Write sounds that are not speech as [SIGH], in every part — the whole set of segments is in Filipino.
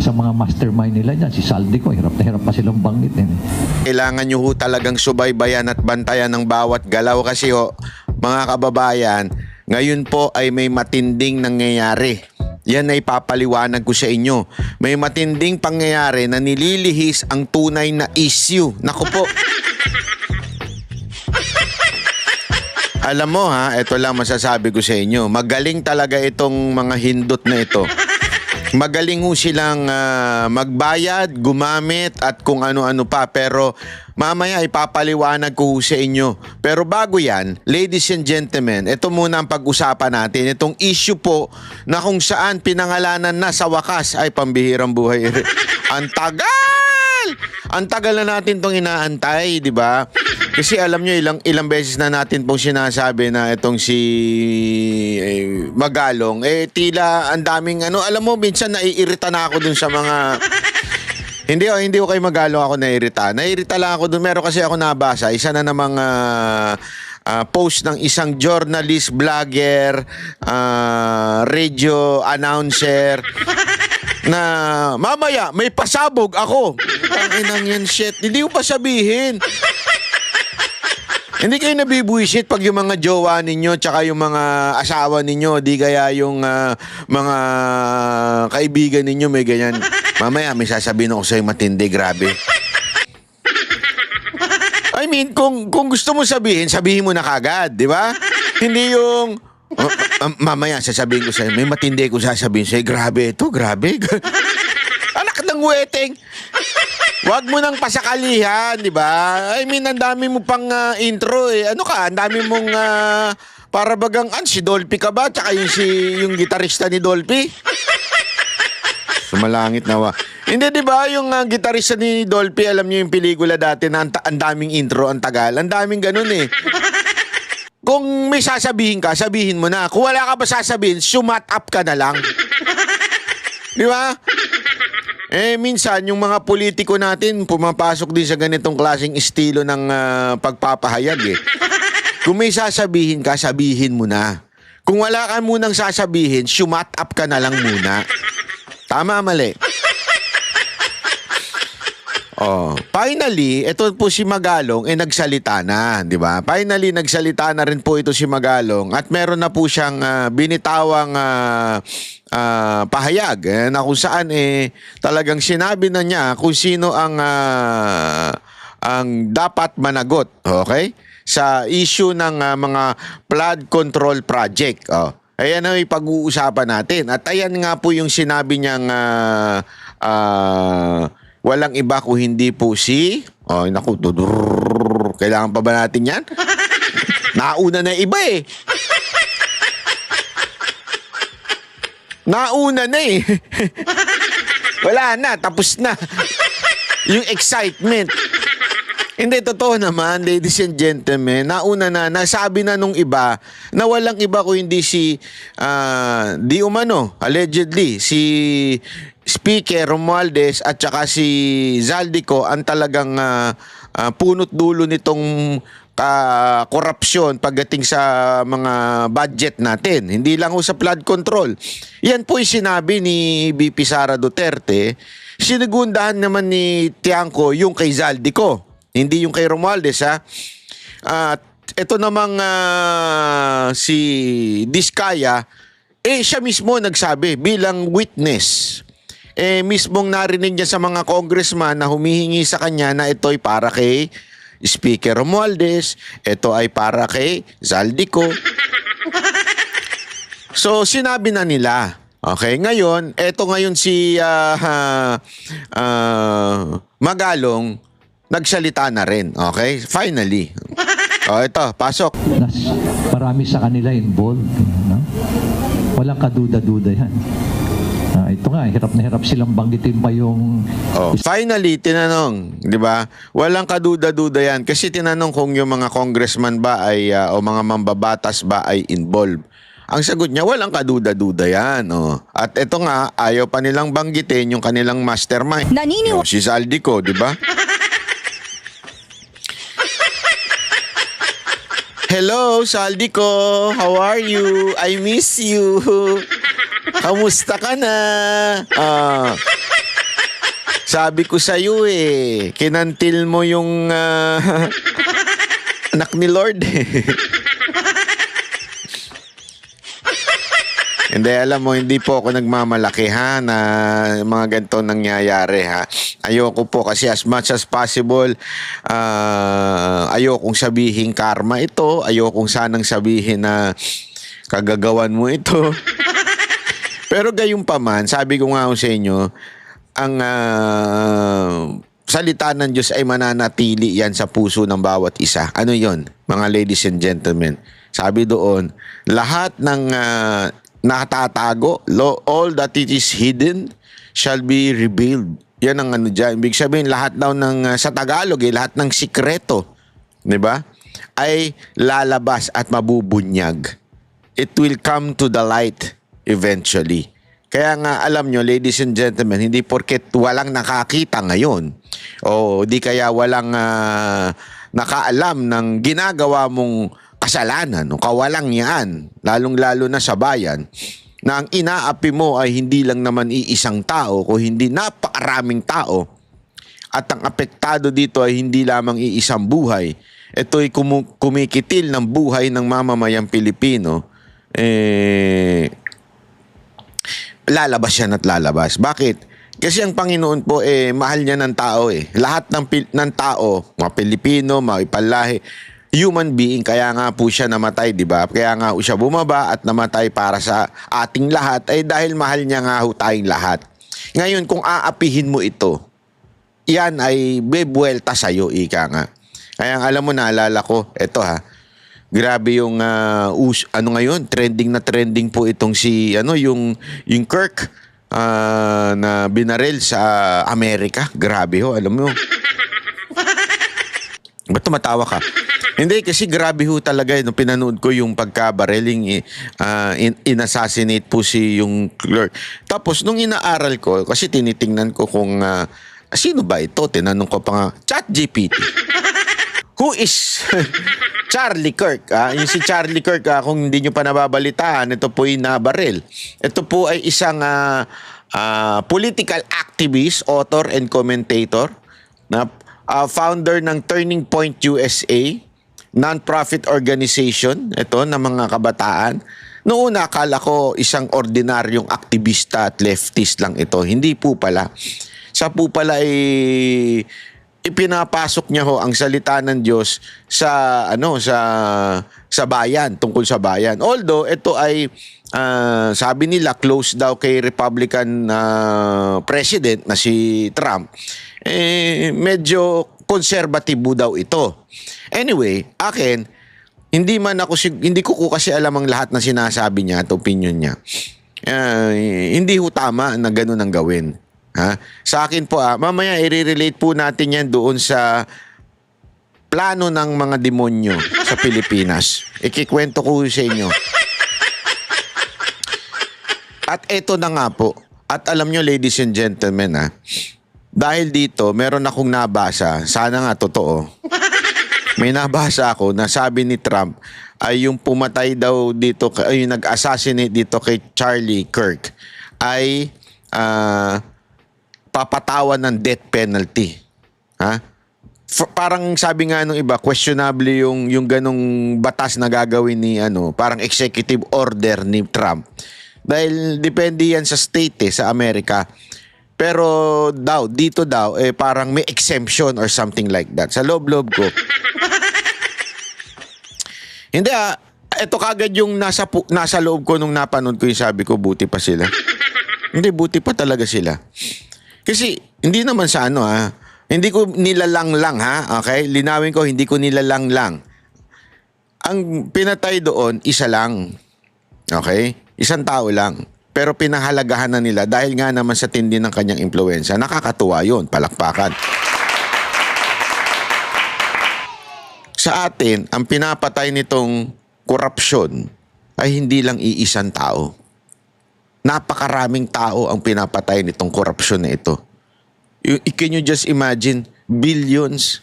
Sa mga mastermind nila dyan, si Saldi ko, hirap na hirap pa silang banggitin. eh. Kailangan nyo ho talagang subaybayan at bantayan ng bawat galaw kasi ho, mga kababayan, ngayon po ay may matinding nangyayari. Yan ay papaliwanag ko sa inyo. May matinding pangyayari na nililihis ang tunay na issue. Naku po. Alam mo ha, ito lang masasabi ko sa inyo. Magaling talaga itong mga hindot na ito. Magaling ho silang ah, magbayad, gumamit at kung ano-ano pa. Pero mamaya ipapaliwanag ko sa inyo. Pero bago yan, ladies and gentlemen, ito muna ang pag-usapan natin. Itong issue po na kung saan pinangalanan na sa wakas ay pambihirang buhay. [LAUGHS] ang tagal! Ang tagal na natin tong inaantay, di ba? Kasi alam nyo, ilang, ilang beses na natin pong sinasabi na itong si eh, Magalong, eh tila ang daming ano, alam mo, minsan naiirita na ako dun sa mga... Hindi oh, hindi ko kay Magalong ako naiirita. Naiirita lang ako dun. Meron kasi ako nabasa, isa na namang ah, ah, post ng isang journalist, vlogger, ah, radio announcer na mamaya may pasabog ako. Tanginang yan shit. Hindi ko pa sabihin. Hindi kayo nabibuisit pag yung mga jowa ninyo tsaka yung mga asawa ninyo, di kaya yung ah, mga kaibigan ninyo may ganyan. Mamaya may sasabihin ako sa'yo matindi, grabe. I mean, kung, kung gusto mo sabihin, sabihin mo na kagad, di ba? Hindi yung, "Oh, ah, mamaya sasabihin ko sa'yo, may matindi ko sasabihin sa'yo, grabe ito, grabe. [LAUGHS] Anak ng weteng. Huwag mo nang pasakalihan, di ba? I mean, ang dami mo pang ah, intro eh. Ano ka, ang dami mong ah, para bagang, an, si Dolphy ka ba? Tsaka yung, si, yung gitarista ni Dolphy? Sumalangit nawa. Hindi, di ba? Yung ah, gitarista ni Dolphy, alam niyo yung pelikula dati na ang, ang daming intro, ang tagal. Ang daming ganun eh. Kung may sasabihin ka, sabihin mo na. Kung wala ka ba sasabihin, sumat up ka na lang. [LAUGHS] Di ba? Eh, minsan, yung mga politiko natin, pumapasok din sa ganitong klaseng estilo ng ah, pagpapahayag eh. Kung may sasabihin ka, sabihin mo na. Kung wala ka munang sasabihin, sumat up ka na lang muna. Tama, mali. Oh, finally, ito po si Magalong eh nagsalita na, 'di ba? Finally nagsalita na rin po ito si Magalong at meron na po siyang ah, binitawang ah, ah, pahayag eh, na kung saan eh talagang sinabi na niya kung sino ang ah, ang dapat managot, okay? Sa issue ng ah, mga flood control project. Oh. Ayan ang pag-uusapan natin. At ayan nga po yung sinabi niyang ah, ah, walang iba kung hindi po si... Oh, naku, tudurr. Kailangan pa ba natin yan? Nauna na iba eh. Nauna na eh. Wala na, tapos na. Yung excitement. Hindi, totoo naman, ladies and gentlemen, nauna na, nasabi na nung iba na walang iba kung hindi si, ah, di umano, allegedly, si Speaker Romualdez at saka si Zaldico ang talagang ah, ah, punot dulo nitong korupsyon pagdating sa mga budget natin. Hindi lang ho sa flood control. Yan po yung sinabi ni BP Sara Duterte. Sinigundahan naman ni Tiangco yung kay Zaldico. Hindi yung kay Romualdez ha. At ito namang ah, si Diskaya, eh siya mismo nagsabi bilang witness. Eh mismong narinig niya sa mga congressman na humihingi sa kanya na ito'y para kay Speaker Romualdez, ito ay para kay Zaldico. [LAUGHS] So sinabi na nila. Okay, ngayon, eto ngayon si ah, ah, Magalong nagsalita na rin. Okay? Finally. [LAUGHS] O ito, pasok. Nas, marami sa kanila involved. No? Walang kaduda-duda yan. Ah, ito nga, hirap na hirap silang banggitin pa yung Oh, finally tinanong, 'di ba? Walang kaduda-duda 'yan kasi tinanong kung yung mga congressman ba ay ah, o mga mambabatas ba ay involved. Ang sagot niya, walang kaduda-duda yan. Oh. At ito nga, ayaw pa nilang banggitin yung kanilang mastermind. Naniniwala Oh, si Zaldico, di ba? Hello, Saldico. How are you? I miss you. Kamusta ka na? Ah, Sabi ko sa iyo eh, kinantil mo yung ah, [LAUGHS] anak ni Lord. eh. Hindi, alam mo, hindi po ako nagmamalaki ha na mga ganito nangyayari ha. Ayoko po kasi as much as possible, ah, ayokong sabihin karma ito, ayokong sanang sabihin na kagagawan mo ito. [LAUGHS] Pero gayon pa man, sabi ko nga sa inyo, ang ah, salita ng Diyos ay mananatili yan sa puso ng bawat isa. Ano yon mga ladies and gentlemen? Sabi doon, lahat ng nakatatago, lo- all that it is hidden shall be revealed. Yan ang ano dyan. Ibig sabihin, lahat daw ng, ah, sa Tagalog, eh, lahat ng sikreto, di ba? Ay lalabas at mabubunyag. It will come to the light eventually. Kaya nga alam nyo, ladies and gentlemen, hindi porket walang nakakita ngayon o di kaya walang ah, nakaalam ng ginagawa mong kasalanan o kawalang yan, lalong-lalo na sa bayan, na ang inaapi mo ay hindi lang naman iisang tao o hindi napakaraming tao at ang apektado dito ay hindi lamang iisang buhay. Ito'y kumu- kumikitil ng buhay ng mamamayang Pilipino. Eh, lalabas yan at lalabas. Bakit? Kasi ang Panginoon po, eh, mahal niya ng tao eh. Lahat ng, ng tao, mga Pilipino, mga ipalahi, human being, kaya nga po siya namatay, di ba? Kaya nga po siya bumaba at namatay para sa ating lahat, ay dahil mahal niya nga ho tayong lahat. Ngayon, kung aapihin mo ito, yan ay bebuelta sa'yo, ika nga. Kaya alam mo, naalala ko, eto ha, grabe yung, ah, us- ano ngayon, trending na trending po itong si, ano, yung, yung Kirk, ah, na binaril sa Amerika. Grabe ho, alam mo. [LAUGHS] Ba't tumatawa ka? Hindi, kasi grabe ho talaga. eh, Nung pinanood ko yung pagka-barreling, uh, in, inassassinate po si yung clerk. Tapos, nung inaaral ko, kasi tinitingnan ko kung ah, sino ba ito? Tinanong ko pa nga, chat GPT. [LAUGHS] Who is [LAUGHS] Charlie Kirk? Ah? Yung si Charlie Kirk, ah, kung hindi nyo pa nababalitaan, ito po ay nabaril. Ito po ay isang ah, ah, political activist, author, and commentator na ah, founder ng Turning Point USA, non-profit organization, ito, ng mga kabataan. Noong una, akala ko isang ordinaryong aktivista at leftist lang ito. Hindi po pala. Sa po pala ay ipinapasok niya ho ang salita ng Diyos sa ano sa sa bayan tungkol sa bayan. Although ito ay ah, sabi nila close daw kay Republican ah, president na si Trump. Eh medyo conservative daw ito. Anyway, akin hindi man ako hindi ko, ko kasi alam ang lahat na sinasabi niya at opinion niya. Ah, hindi ho tama na ganun ang gawin. Ha? Sa akin po, ah, mamaya i-relate po natin yan doon sa plano ng mga demonyo sa Pilipinas. Ikikwento ko sa inyo. At eto na nga po. At alam nyo, ladies and gentlemen, ha, dahil dito, meron akong nabasa, sana nga totoo. May nabasa ako na sabi ni Trump ay yung pumatay daw dito, ay yung nag-assassinate dito kay Charlie Kirk ay ah, papatawan ng death penalty. Ha? F- parang sabi nga nung iba, questionable yung yung ganong batas na gagawin ni ano, parang executive order ni Trump. Dahil depende yan sa state eh, sa Amerika. Pero daw, dito daw, eh, parang may exemption or something like that. Sa loob-loob ko. [LAUGHS] Hindi ah, ito kagad yung nasa, nasa loob ko nung napanood ko yung sabi ko, buti pa sila. Hindi, buti pa talaga sila. Kasi hindi naman sa ano ha. Hindi ko nilalang lang ha. Okay? Linawin ko, hindi ko nilalang lang. Ang pinatay doon, isa lang. Okay? Isang tao lang. Pero pinahalagahan na nila dahil nga naman sa tindi ng kanyang impluensya. Nakakatuwa yun. Palakpakan. Sa atin, ang pinapatay nitong korupsyon ay hindi lang iisang tao napakaraming tao ang pinapatay nitong korupsyon na ito. You, can you just imagine? Billions.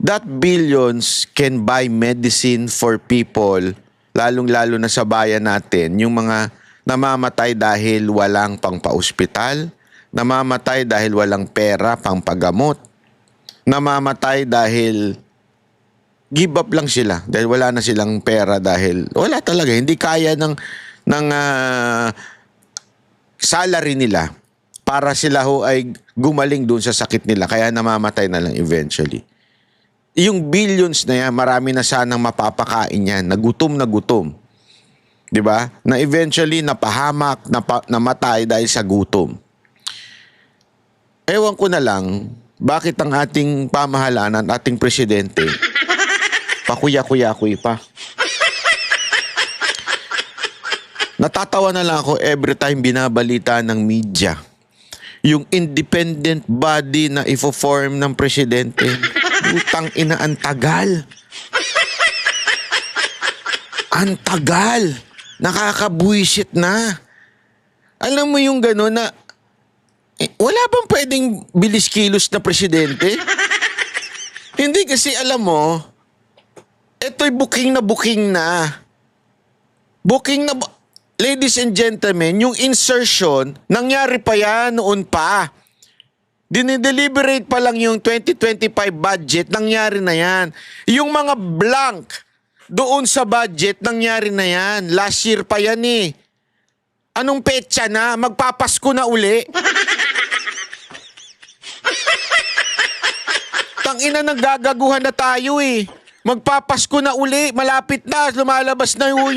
That billions can buy medicine for people, lalong-lalo na sa bayan natin, yung mga namamatay dahil walang pang pa-ospital, namamatay dahil walang pera pang paggamot. Namamatay dahil give up lang sila dahil wala na silang pera dahil wala talaga hindi kaya ng ng ah, salary nila para sila ho ay gumaling doon sa sakit nila kaya namamatay na lang eventually. Yung billions na yan, marami na sanang mapapakain yan, nagutom na gutom. 'Di ba? Na eventually napahamak, napa, namatay dahil sa gutom. Ewan ko na lang, bakit ang ating pamahalanan, ating presidente, [LAUGHS] pakuya-kuya-kuy pa. Natatawa na lang ako every time binabalita ng media yung independent body na ifo-form ng presidente. Utang ina, ang tagal. Ang tagal. Nakakabuisit na. Alam mo yung gano'n na eh, wala bang pwedeng bilis kilos na presidente? Hindi kasi alam mo, ito'y booking na booking na. Booking na... bu- Ladies and gentlemen, yung insertion, nangyari pa yan noon pa. Dinideliberate pa lang yung 2025 budget, nangyari na yan. Yung mga blank doon sa budget, nangyari na yan. Last year pa yan eh. Anong petsa na? Magpapasko na uli. [LAUGHS] Tangina naggagaguhan na tayo eh. Magpapasko na uli, malapit na, lumalabas na yung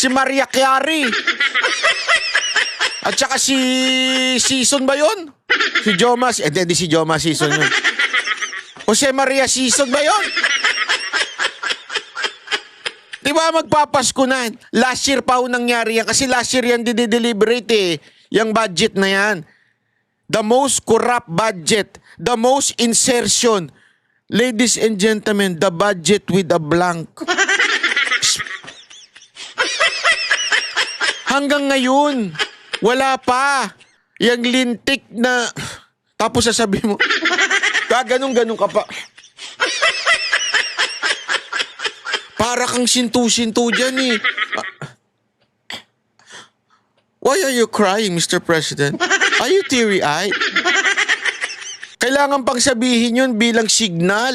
si Maria Chiari. At saka si Season ba yun? Si Jomas, eh di si Jomas Season yun. Jose Maria Season ba yun? Di ba magpapasko na? Last year pa ho nangyari yan. Kasi last year yan dideliberate eh. Yung budget na yan. The most corrupt budget. The most insertion. Ladies and gentlemen, the budget with a blank. Hanggang ngayon, wala pa. Yung lintik na... Tapos sasabihin mo, gaganong-ganong ka pa. Para kang sintu-sintu dyan eh. Why are you crying, Mr. President? Are you teary-eyed? Kailangan pang sabihin yun bilang signal.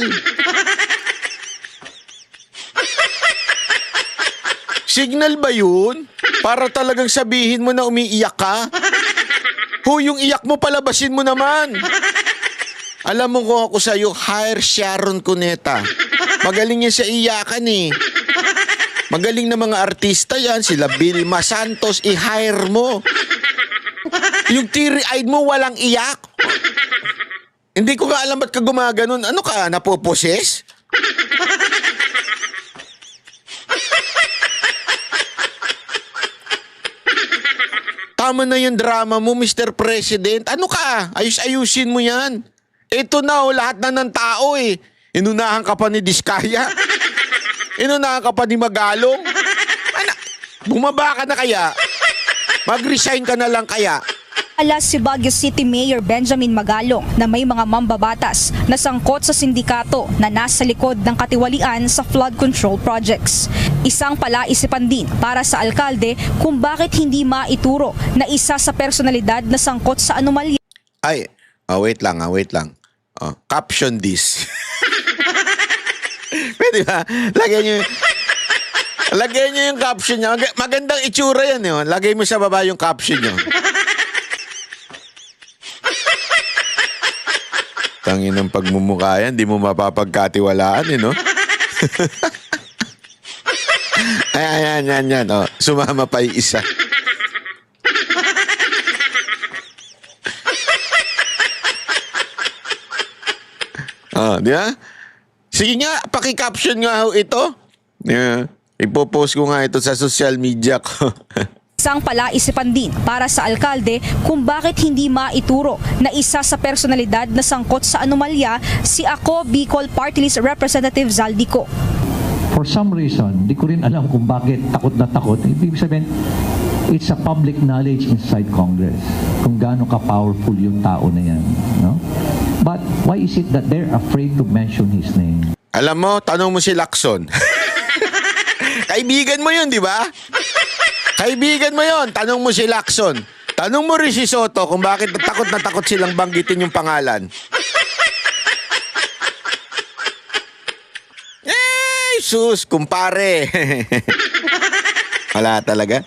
Signal ba yun? Para talagang sabihin mo na umiiyak ka? Ho, yung iyak mo palabasin mo naman. Alam mo kung ako sa'yo, hire Sharon Cuneta. Magaling yan sa iyakan eh. Magaling na mga artista yan, sila Vilma Santos, i-hire mo. Yung teary-eyed mo, walang iyak. Hindi ko nga alam ba't ka gumaganon. Ano ka, napoposes? Tama na yung drama mo, Mr. President. Ano ka? Ayus-ayusin mo yan. Ito na, oh, lahat na ng tao eh. Inunahan ka pa ni Diskaya. [LAUGHS] Inunahan ka pa ni Magalong. Ano? Bumaba ka na kaya? Mag-resign ka na lang kaya? Alas si Baguio City Mayor Benjamin Magalong na may mga mambabatas na sangkot sa sindikato na nasa likod ng katiwalian sa flood control projects. Isang palaisipan din para sa alkalde kung bakit hindi maituro na isa sa personalidad na sangkot sa anomalya Ay, oh, wait lang, ah, wait lang. Oh, caption this. [LAUGHS] Pwede ba? Lagyan nyo, lagyan nyo yung caption niya. Mag- magandang itsura yan. Yun. Lagay mo sa baba yung caption nyo. Tangin ng pagmumukha yan, di mo mapapagkatiwalaan eh, no? ay, [LAUGHS] ayan, yan, yan. Oh, sumama pa yung isa. Ah, di ba? Sige nga, paki-caption nga ho ito. Yeah. Ipopost ko nga ito sa social media ko. [LAUGHS] Isang palaisipan din para sa alkalde kung bakit hindi maituro na isa sa personalidad na sangkot sa anomalya si Ako Bicol Party List Representative Zaldico. For some reason, di ko rin alam kung bakit takot na takot. Ibig sabihin, it's a public knowledge inside Congress kung gaano ka-powerful yung tao na yan. No? But why is it that they're afraid to mention his name? Alam mo, tanong mo si Lacson. [LAUGHS] Kaibigan mo yun, di ba? Kaibigan mo yun. Tanong mo si Lacson. Tanong mo rin si Soto kung bakit takot na takot silang banggitin yung pangalan. Eh, sus, kumpare. [LAUGHS] Wala talaga.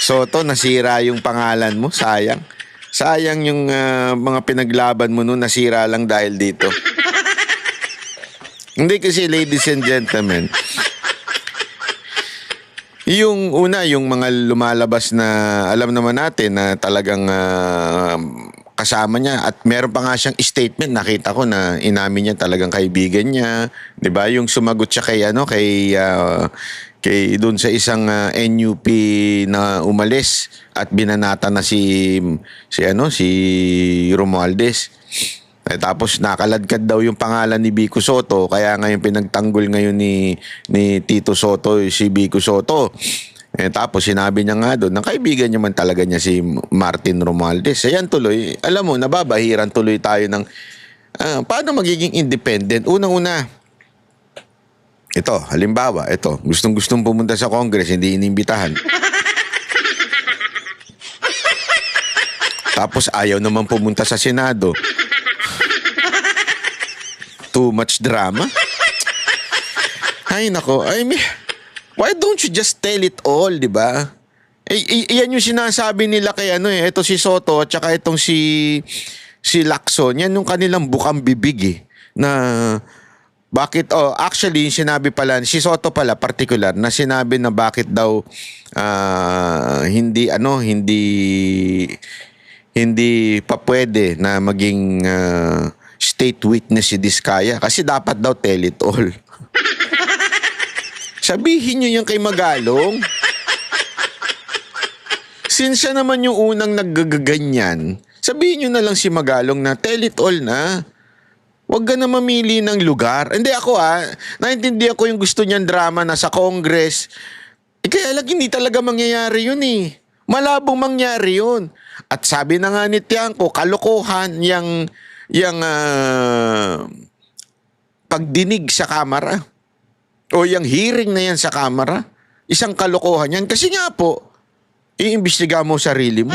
Soto, nasira yung pangalan mo. Sayang. Sayang yung ah, mga pinaglaban mo noon, nasira lang dahil dito. Hindi kasi, ladies and gentlemen, yung una, yung mga lumalabas na alam naman natin na talagang ah, kasama niya at meron pa nga siyang statement nakita ko na inamin niya talagang kaibigan niya, 'di ba? Yung sumagot siya kay ano kay ah, kay doon sa isang ah, NUP na umalis at binanata na si si ano si Romualdez. Eh, tapos nakaladkad daw yung pangalan ni Biko Soto kaya ngayon pinagtanggol ngayon ni ni Tito Soto si Biko Soto. Eh, tapos sinabi niya nga doon, ng kaibigan niya man talaga niya si Martin Romualdez. Ayan tuloy, alam mo, nababahiran tuloy tayo ng ah, paano magiging independent. Unang-una, ito, halimbawa, ito, gustong-gustong pumunta sa Congress, hindi inimbitahan. Tapos ayaw naman pumunta sa Senado. Too much drama? Ay, nako. I mean, why don't you just tell it all, di ba? Eh, yan yung sinasabi nila kay ano eh. Ito si Soto at saka itong si, si Lacson. Yan yung kanilang bukang bibig eh. Na bakit, oh, actually, sinabi pala, si Soto pala, particular, na sinabi na bakit daw ah, hindi, ano, hindi, hindi pa pwede na maging ah, state witness si Diskaya kasi dapat daw tell it all. [LAUGHS] Sabihin nyo yung kay Magalong. Since siya naman yung unang naggaganyan, sabihin nyo na lang si Magalong na tell it all na. Huwag ka na mamili ng lugar. Hindi ako ah, naintindihan ko yung gusto niyang drama na sa Congress. Eh, kaya lang hindi talaga mangyayari yun eh. Malabong mangyari yun. At sabi na nga ni Tiangco, kalokohan yung, yung ah, pagdinig sa kamera. O yung hearing na yan sa kamera. Isang kalokohan yan. Kasi nga po, iimbestiga mo sarili mo.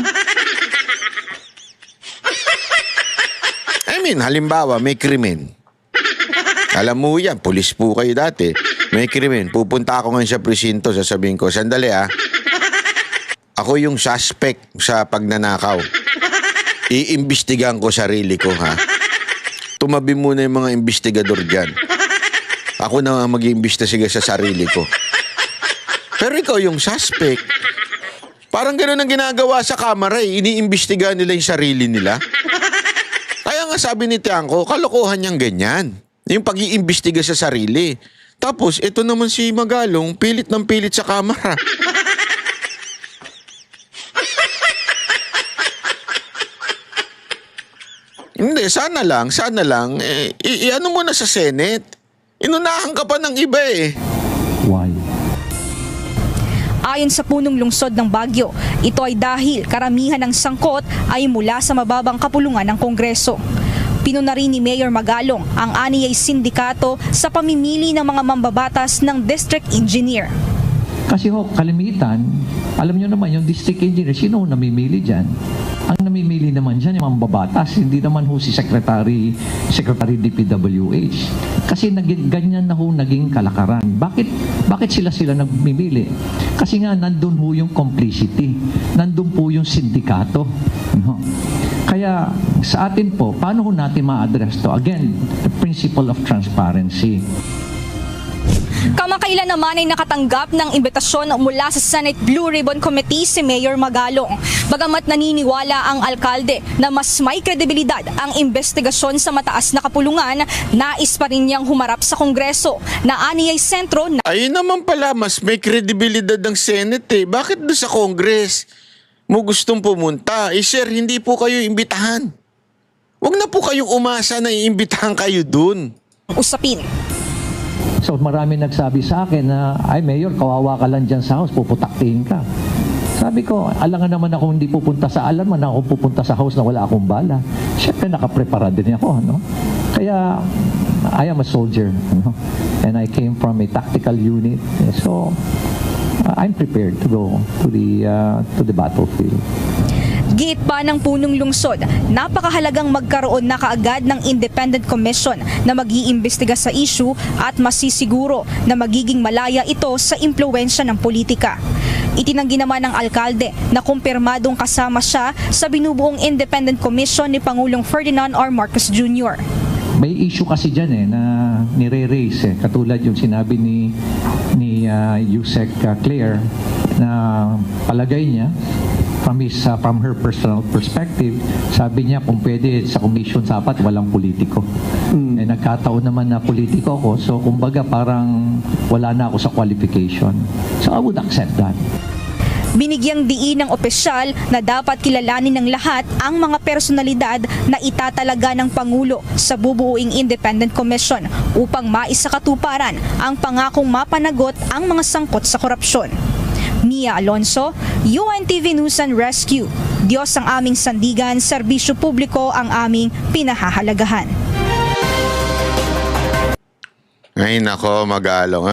I mean, halimbawa, may krimen. Alam mo yan, pulis po kayo dati. May krimen. Pupunta ako ngayon sa presinto, sasabihin ko, sandali ah. Ako yung suspect sa pagnanakaw. Iimbestigahan ko sarili ko, ha? Tumabi muna yung mga investigador dyan. Ako na ang mag-iimbestiga sa sarili ko. Pero ikaw yung suspect. Parang gano'n ang ginagawa sa kamera eh. Iniimbestigahan nila yung sarili nila. Kaya nga sabi ni Tiangco, kalokohan niyang ganyan. Yung pag-iimbestiga sa sarili. Tapos, ito naman si Magalong, pilit ng pilit sa kamera. Hindi, sana lang, sana lang. Eh, i- i- ano mo na sa Senate? Inunahan ka pa ng iba eh. Why? Ayon sa punong lungsod ng Bagyo, ito ay dahil karamihan ng sangkot ay mula sa mababang kapulungan ng Kongreso. Pinuna rin ni Mayor Magalong ang aniyay sindikato sa pamimili ng mga mambabatas ng district engineer. Kasi ho, kalimitan, alam nyo naman, yung district engineer, sino namimili dyan? Ang namimili naman dyan, yung mambabatas, hindi naman ho si Secretary, Secretary DPWH. Kasi naging, ganyan na ho naging kalakaran. Bakit, bakit sila sila nagmimili? Kasi nga, nandun ho yung complicity. Nandun po yung sindikato. No? Kaya sa atin po, paano ho natin ma-address to? Again, the principle of transparency. Kamakailan naman ay nakatanggap ng imbitasyon mula sa Senate Blue Ribbon Committee si Mayor Magalong. Bagamat naniniwala ang alkalde na mas may kredibilidad ang investigasyon sa mataas na kapulungan, nais pa rin niyang humarap sa Kongreso na aniyay sentro na Ayun naman pala, mas may kredibilidad ng Senate eh. Bakit doon sa Congress mo gustong pumunta? Eh sir, hindi po kayo imbitahan. Huwag na po kayong umasa na iimbitahan kayo doon. usapin. So marami nagsabi sa akin na, ay Mayor, kawawa ka lang dyan sa house, puputaktihin ka. Sabi ko, alangan naman ako hindi pupunta sa alam na ako pupunta sa house na wala akong bala. Siyempre nakaprepara din ako, no? Kaya, I am a soldier, no? And I came from a tactical unit. So, I'm prepared to go to the uh, to the battlefield. Giit pa ng punong lungsod, napakahalagang magkaroon na kaagad ng independent commission na mag-iimbestiga sa issue at masisiguro na magiging malaya ito sa impluensya ng politika. Itinanggi naman ng alkalde na kumpirmadong kasama siya sa binubuong independent commission ni Pangulong Ferdinand R. Marcos Jr. May issue kasi dyan eh na nire-raise eh. Katulad yung sinabi ni ni uh, Yusek uh, Claire na palagay niya from his uh, from her personal perspective, sabi niya kung pwede sa commission dapat walang politiko. Eh nagkataon naman na politiko ako, so kumbaga parang wala na ako sa qualification. So I would accept that. Binigyang diin ng opisyal na dapat kilalanin ng lahat ang mga personalidad na itatalaga ng Pangulo sa bubuuing Independent Commission upang maisakatuparan ang pangakong mapanagot ang mga sangkot sa korupsyon. Mia Alonso, UNTV News and Rescue. Diyos ang aming sandigan, serbisyo publiko ang aming pinahahalagahan. Ay nako, magalong.